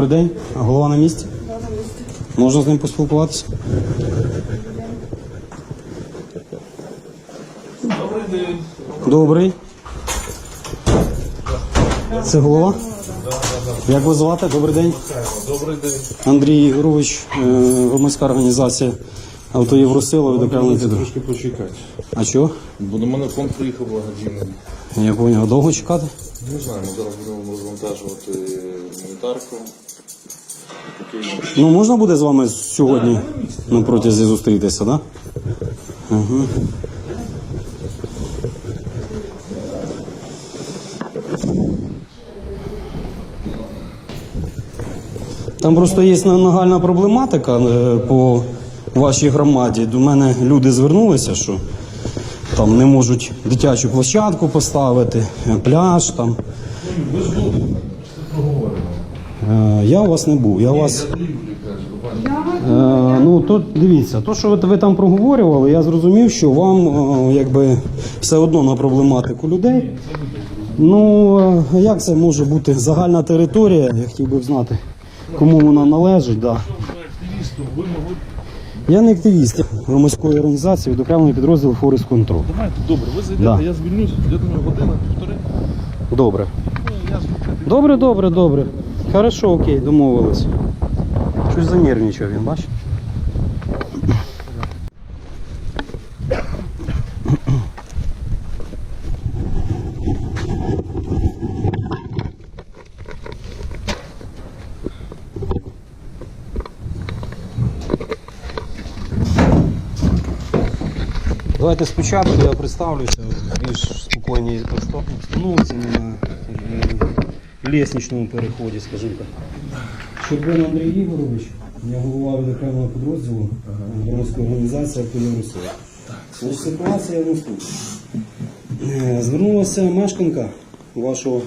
Добрий день. А Голова на місці? Можна з ним поспілкуватися? Добрий день. Добрий. Це голова? Як вас звати? Добрий день. Добрий день. Андрій Ігорович, е, громадська організація Автоєвросила відокремлений підрозділ. Трошки почекати. А що? Бо до мене фонд приїхав благодійний. Я поняв. Довго чекати? Не знаю, ми зараз будемо розвантажувати гуманітарку. Ну, можна буде з вами сьогодні на протязі зустрітися, так? Да? Угу. Там просто є нагальна проблематика е, по вашій громаді. До мене люди звернулися, що там не можуть дитячу площадку поставити, е, пляж там. Я у вас не був. Я у вас. Е, ну то дивіться, то, що ви, там проговорювали, я зрозумів, що вам е, якби все одно на проблематику людей. Ну е, як це може бути загальна територія? Я хотів би знати, кому вона належить. Да. Я не активіст громадської організації, відокремлений підрозділ Форест Контрол. Давайте, добре, ви зайдете, Да. я звільнюсь, я думаю, година, півтори. Добре. Ну, я звідти. Добре, добре, добре. Хорошо, окей, домовились. Щось занервничав він, бачиш? Давайте спочатку я представлюся в більш спокійній обстановці е, переході, скажімо так. Щербин Андрій Ігорович, я голова відокремого підрозділу громадської організації «Автоєвросила». Ось Ситуація наступна. Е, Звернулася мешканка вашого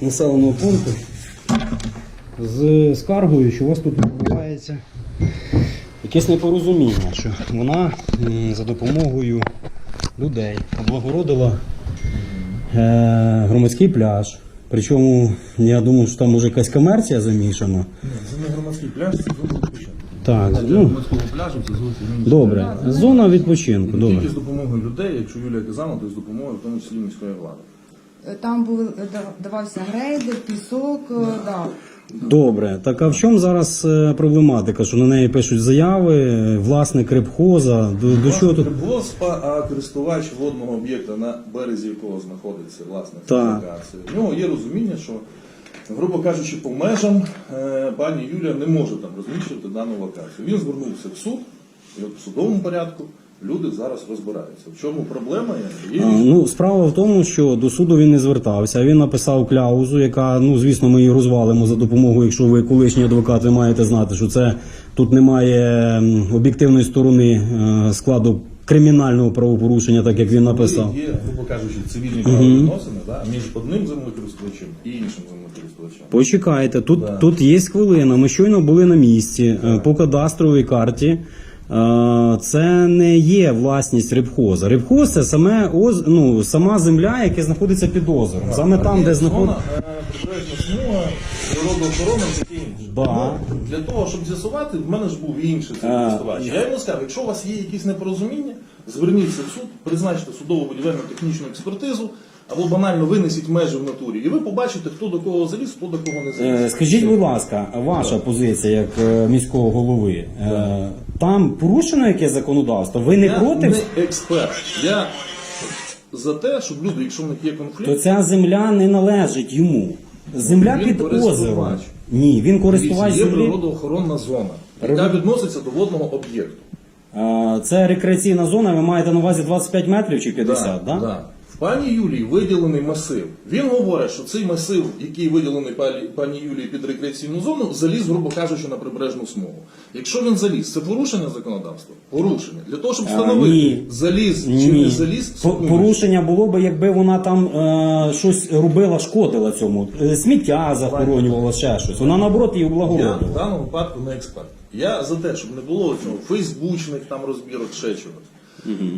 населеного пункту з скаргою, що у вас тут відбувається якесь непорозуміння, що вона за допомогою людей облагородила е, громадський пляж. Причому я думаю, що там може якась комерція замішана. Це не громадський пляж, це зона відпочинку. Так, Для ну громадського пляжу це зовсім добре. Зона відпочинку, Не добре. Тільки з допомогою людей, якщо Юлія казала, то з допомогою в тому числі міської влади. Там був давався грейдер, пісок, е, да. Добре. Так а в чому зараз е, проблематика? Що на неї пишуть заяви, власник рибхоза, до, до чого тут? Госпа, а користувач водного об'єкта, на березі якого знаходиться власник Так. локації. В нього є розуміння, що, грубо кажучи, по межам е, пані Юлія не може там розміщувати дану локацію. Він звернувся в суд, і от в судовому порядку люди зараз розбираються. В чому проблема є? Ну, справа в тому, що до суду він не звертався. Він написав кляузу, яка, ну звісно, ми її розвалимо за допомогою, якщо ви колишній адвокат, ви маєте знати, що це тут немає об'єктивної сторони е, складу кримінального правопорушення, так як він написав. Є, грубо кажучи, цивільні правовідносини да, між одним землекористувачем і іншим землекористувачем. Почекайте, тут, Да. тут є хвилина. Ми щойно були на місці е, по кадастровій карті. Е, Це не є власність рибхоза. Рибхоз це саме оз, ну, сама земля, яка знаходиться під озером. Саме там, де знаходиться. е, смуга, природоохорона і таке інше. Да. Ну, для того, щоб з'ясувати, в мене ж був інший користувач. Я йому сказав, якщо у вас є якісь непорозуміння, зверніться в суд, призначте судову будівельну технічну експертизу, або банально винесіть межі в натурі, і ви побачите, хто до кого заліз, хто до кого не заліз. Е, Скажіть, будь ласка, ваша позиція як е, міського голови. е, Там порушено яке законодавство? Ви не я проти? не експерт. Я за те, щоб люди, якщо в них є конфлікт, То ця земля не належить йому. Земля Він під користувач. озером. Ні, він користувач є землі. природоохоронна зона, яка відноситься до водного об'єкту. Е, Це рекреаційна зона, ви маєте на увазі 25 метрів чи 50, так? Да. В пані Юлії виділений масив. Він говорить, що цей масив, який виділений пані, Юлії під рекреаційну зону, заліз, грубо кажучи, на прибережну смугу. Якщо він заліз, це порушення законодавства? Порушення. Для того, щоб встановити, ні. заліз чи Ні. не заліз, По- Порушення було би, якби вона там е, щось робила, шкодила цьому. Е, Сміття захоронювала, ще щось. Вона наоборот її Я в даному випадку не експерт. Я за те, щоб не було цього фейсбучних там розбірок, ще чогось.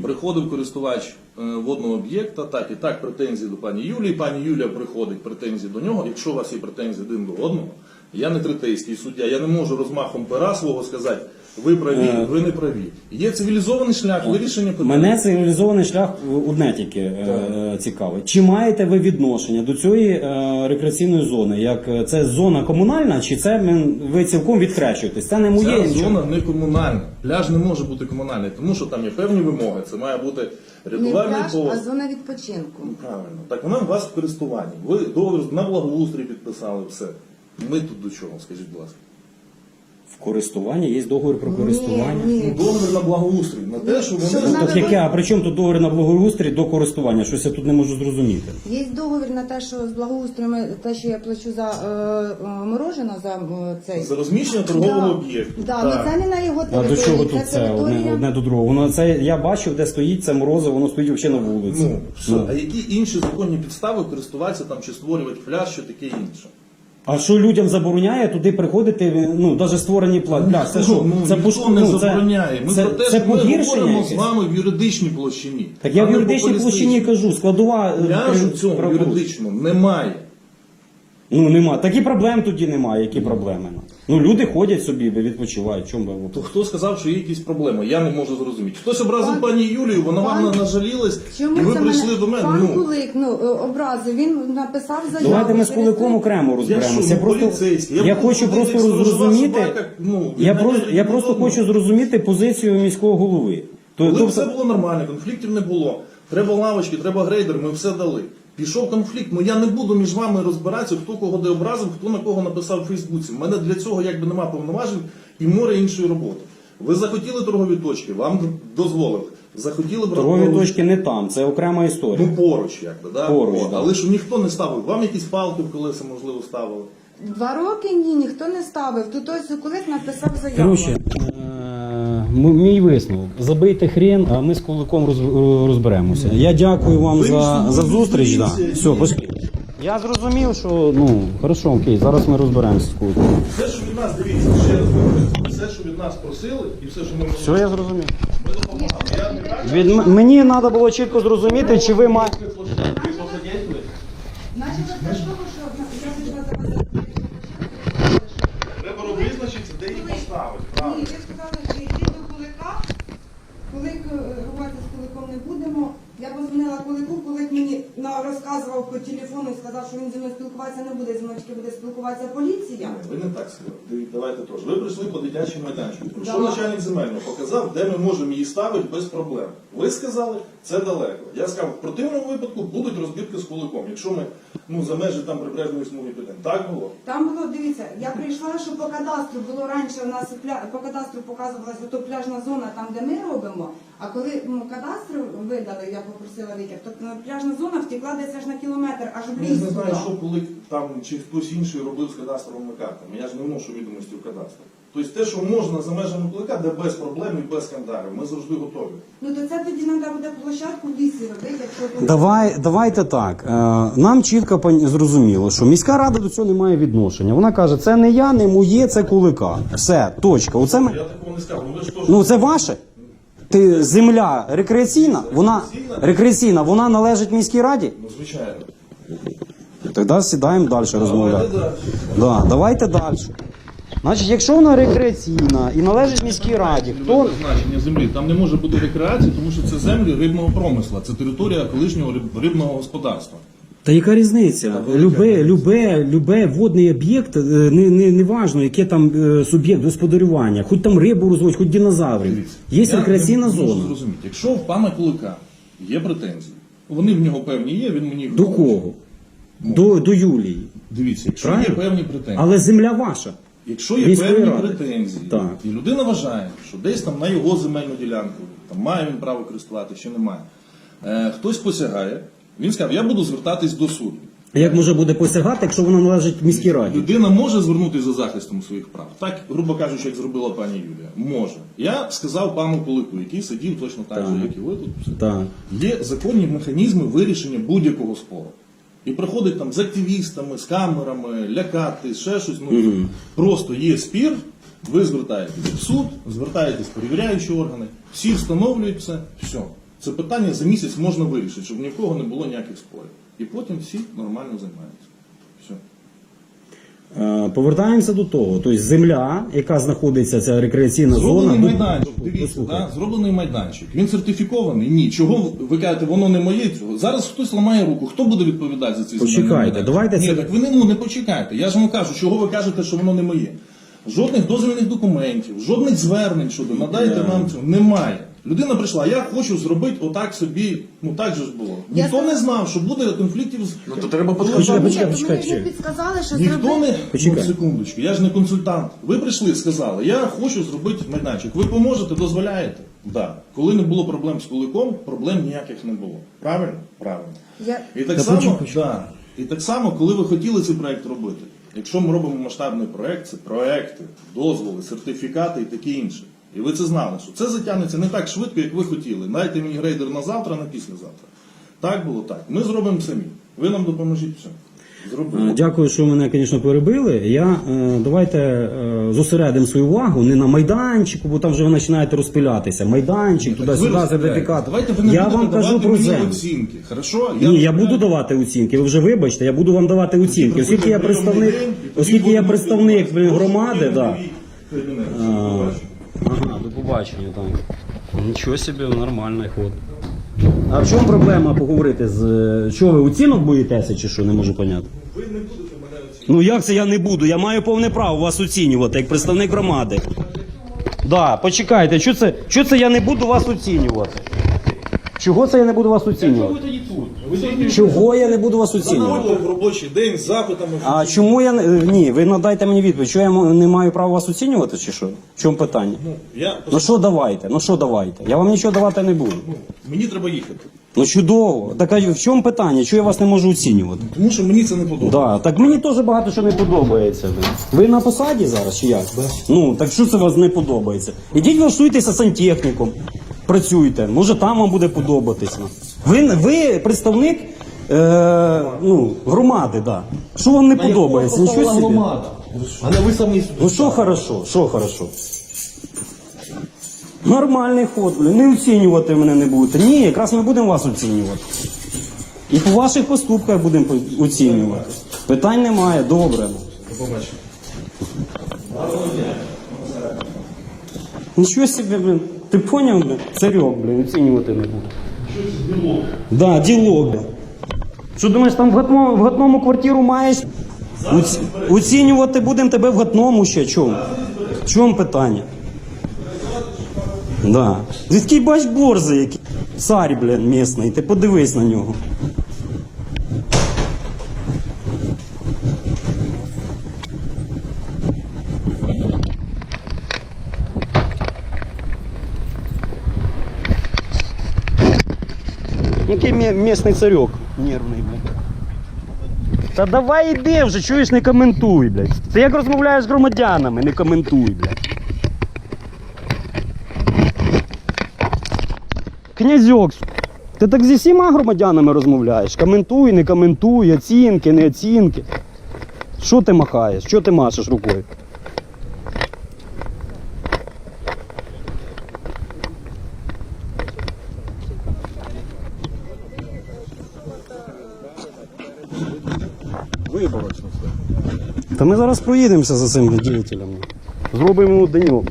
Приходив користувач е, водного об'єкта, так і так претензії до пані Юлії. Пані Юлія приходить претензії до нього. Якщо у вас є претензії один до одного, я не третейський суддя, я не можу розмахом пера свого сказати, ви праві, Е. ви не праві. Є цивілізований шлях вирішення питання. Мене цивілізований шлях одне тільки е, цікавить. Чи маєте ви відношення до цієї е, рекреаційної зони? Як е, це зона комунальна, чи це ви цілком відкрещуєтесь? Це не моє Ця нічого. зона не комунальна. Пляж не може бути комунальний, тому що там є певні вимоги. Це має бути Не регулярний пляж, а зона відпочинку. Правильно. Так вона у вас в користуванні. Ви договір на благоустрій підписали все. Ми тут до чого, скажіть, будь ласка. В користуванні є договір про користування. Ні, ні. Ну, договір на благоустрій, на те, що Що вони. вона- Так яке, а при чому тут договір на благоустрій до користування? Щось я тут не можу зрозуміти. Є договір на те, що з благоустроєм, те, що я плачу за е, е, мороженое, за е, цей. За розміщення торгового Да. об'єкту. Да, Так. ну це не на його А території. до чого тут це одне, територія. одне до другого? Воно це я бачив, де стоїть це морозиво, воно стоїть взагалі на вулиці. Ну, все. А які інші законні підстави користуватися там чи створювати пляж, чи таке інше? А що людям забороняє туди приходити, ну навіть створені пла- пляж? Це що? ну, це ніхто пош- не ну, забороняє. Ми це, про те, це що ми говоримо з вами в юридичній площині. Так я в юридичній площині кажу, складова Ляжу при- в цьому юридичному немає. Ну нема. Такі проблем тоді немає. Які проблеми? Ну люди ходять собі, відпочивають. Чому То хто сказав, що є якісь проблеми? Я не можу зрозуміти. Хтось образив Пан- пані Юлію, вона вам пан- нажалілась, Чому і ви це прийшли мене до мене. пан Ну, Кулик, ну е, образив, він написав заяву. Давайте ми з через куликом це- окремо розберемося. що, Я ну, просто поліцейський. я, Я хочу просто сторожова зрозуміти. собака, ну, я від просто я просто одного. хочу зрозуміти позицію міського голови. То- Коли тобто- все було нормально, конфліктів не було. Треба лавочки, треба грейдер, ми все дали. Пішов конфлікт, ну я не буду між вами розбиратися, хто кого де образив, хто на кого написав у Фейсбуці. У мене для цього якби нема повноважень і море іншої роботи. Ви захотіли торгові точки, вам дозволили. Захотіли брати Торгові поруч- точки не там, це окрема історія. Ну поруч, якби, да? Поруч, О, да. Але ж ніхто не ставив. Вам якісь палки в колеса, можливо, ставили. Два роки ні, ніхто не ставив. Тут ось Кулик написав заяву. Коротше, е, м- мій висновок. Забийте хрен, а ми з куликом роз- розберемося. Я дякую вам за, за зустріч. Да. Все, пошли. Я зрозумів, що ну хорошо, окей, зараз ми розберемося з куликом. Все, що від нас, дивіться, ще раз говорю, все, що від нас просили, і все, що ми Все, я зрозумів. ми допомагали. Я не Від м- мені треба було чітко зрозуміти, чи ви маєте. ви посадєте. Значить, от для того, що я хотіла запитати. Треба визначитися, де їх поставити. Ні, правильно. ви сказали, що йти до кулика. Кулик е, рубати з куликом не будемо. Я позвонила кулику, кулик мені на- розказував по телефону і сказав, що він зі мною спілкуватися не буде, зі мною тільки буде спілкуватися поліція. Ви не так сказали. Давайте теж. Ви прийшли по дитячому майданчику. Прийшов Да. начальник земельного, показав, де ми можемо її ставити без проблем. Ви сказали, це далеко. Я сказав, в противному випадку будуть розбірки з куликом. Якщо ми ну, за межі там прибережної смуги підемо. Так було? Там було, дивіться, я прийшла, що по кадастру було раніше у нас пля... по кадастру показувалася ото пляжна зона, там де ми робимо. А коли ну, кадастр видали, я попросила витяг, то ну, пляжна зона втекла десь аж на кілометр, аж в Я ліс. не знаю, туди. що коли там чи хтось інший робив з кадастровими картами. Я ж не вношу відомості в кадастр. Тобто те, що можна за межами кулика, де без проблем і без скандалів, ми завжди готові. Ну то це тоді треба буде площадку в лісі робити, якщо Давай, давайте так. Е, Нам чітко пон- зрозуміло, що міська рада до цього не має відношення. Вона каже, це не я, не моє, це кулика. Все, точка. Оце ми. Я такого не сказав. Ну ви ж теж Ну це ваше. Ти земля рекреаційна, вона рекреаційна, вона належить міській раді. ну звичайно. Тоді сідаємо далі розмовляти. Давайте далі. Да, давайте далі. Значить, якщо вона рекреаційна і належить міській раді, хто Значення землі там не може бути рекреації, тому що це землі рибного промисла, це територія колишнього рибного господарства. Та яка різниця? Любе, любе, любе водний об'єкт, е, не, не, не важно, яке там е, суб'єкт господарювання, хоч там рибу розводять, хоч динозаврів. Є я рекреаційна не можу зона. зрозуміти. Якщо в пана Кулика є претензії, вони в нього певні є, він мені їх До кого? До, до Юлії. Дивіться, якщо Правильно? є певні претензії, Але земля ваша. Якщо є міської певні ради. претензії, Так. і людина вважає, що десь там на його земельну ділянку там має він право користувати, чи не має, е, хтось посягає, він сказав, я буду звертатись до суду. А Як може буде посягати, якщо вона належить міській раді? Людина може звернутися за захистом своїх прав. Так, грубо кажучи, як зробила пані Юлія. Може. Я сказав пану Кулику, який сидів точно так, Так. же, як і ви тут. Так. Є законні механізми вирішення будь-якого спору. І приходить там з активістами, з камерами, лякати, ще щось. Ну, Просто є спір, ви звертаєтесь в суд, звертаєтесь в перевіряючі органи, всі встановлюють це, все. Це питання за місяць можна вирішити, щоб ні в кого не було ніяких спорів. І потім всі нормально займаються. Все. Е, Повертаємося до того. Тобто земля, яка знаходиться, ця рекреаційна Зроблений зона. майданчик, дивіться, да? зроблений майданчик. Він сертифікований? Ні. Чого ви- кажете, воно не моє? Зараз хтось ламає руку. Хто буде відповідати за цей земельний Почекайте, давайте Ні, це- так ви не, ну, не почекайте. Я ж вам кажу, чого ви кажете, що воно не моє. Жодних дозвільних документів, жодних звернень щодо надайте нам цього. Немає. Людина прийшла, я хочу зробити отак собі, ну так же ж було. Я Ніхто не знав, що буде конфліктів з. Ну то треба Почекай, Ні, почекай, почекай, мені почекай. підказали, що Ніхто зробити. не Почекай. ну, секундочку, я ж не консультант. Ви прийшли, сказали, я хочу зробити майданчик. Ви поможете, дозволяєте? Да. Коли не було проблем з куликом, проблем ніяких не було. Правильно? Правильно. Я... І так Та само, почекай, почекай. да. і так само, коли ви хотіли цей проект робити, якщо ми робимо масштабний проект, це проекти, дозволи, сертифікати і таке інше. І ви це знали, що це затягнеться не так швидко, як ви хотіли. Дайте мені грейдер на завтра, на післязавтра. Так було так. Ми зробимо самі. Ви нам допоможіть все. Е, Зробимо. Дякую, що мене, звісно, перебили. Я е, давайте е, зосередимо свою увагу не на майданчику, бо там вже ви починаєте розпилятися. Майданчик, туди-сюди, сертифікат. Давайте ви не Я вам кажу про землю. оцінки. Хорошо? Ні, я буду давати оцінки. Ви вже вибачте, я буду вам давати оцінки. Оскільки я представник, оскільки я представник громади, да. Ага, до побачення так. Нічого собі, нормальний ход. А в чому проблема поговорити з. е, Що ви оцінок боїтеся чи що, не можу поняти? Ви не будете мене оцінювати. Ну як це я не буду? Я маю повне право вас оцінювати як представник громади. Да, почекайте, що це, що це я не буду вас оцінювати? Чого це я не буду вас оцінювати? тоді тут? Ви Чого я не буду вас оцінювати? Заходите в робочий день з запитами. А чому я не. е, Ні, ви надайте мені відповідь. Що я м- не маю права вас оцінювати, чи що? В чому питання? Ну, Я, Ну що давайте? Ну що давайте? Я вам нічого давати не буду. мені треба їхати. Ну чудово. Так а в чому питання? Чого я вас не можу оцінювати? Тому що мені це не подобається. Да, так мені теж багато що не подобається. Ви на посаді зараз чи як? Ну, так що це вас не подобається? Ідіть влаштуйтеся сантехніком, працюйте, може там вам буде подобатися. Ви, ви представник е, ну, громади, да. Що вам не подобається? Нічого собі. А не ви самі Ну що хорошо, що хорошо? Нормальний ход, блін. Не оцінювати мене не будете. Ні, якраз ми будемо вас оцінювати. І по ваших поступках будемо по- оцінювати. Питань немає, добре. Нічого собі, блін. Ти поняв, блін? Царьок, блін, оцінювати не буду. Да, ділок, блін. Що думаєш, там в гатному, в гатному квартиру маєш? Оці- Оцінювати будемо тебе в гатному ще. Чому? В чому питання? Да. Звідки бач борзи, який цар, блін, місний, ти подивись на нього. Який місний царьок нервний, блядь. Та давай іди вже, чуєш, не коментуй, блядь. Це як розмовляєш з громадянами, не коментуй, блядь. Князьок, ти так зі всіма громадянами розмовляєш. Коментуй, не коментуй, оцінки, не оцінки. Що ти махаєш? Що ти машеш рукою? виборочно все. Та ми зараз проїдемося за цим діятелями. Зробимо деньок.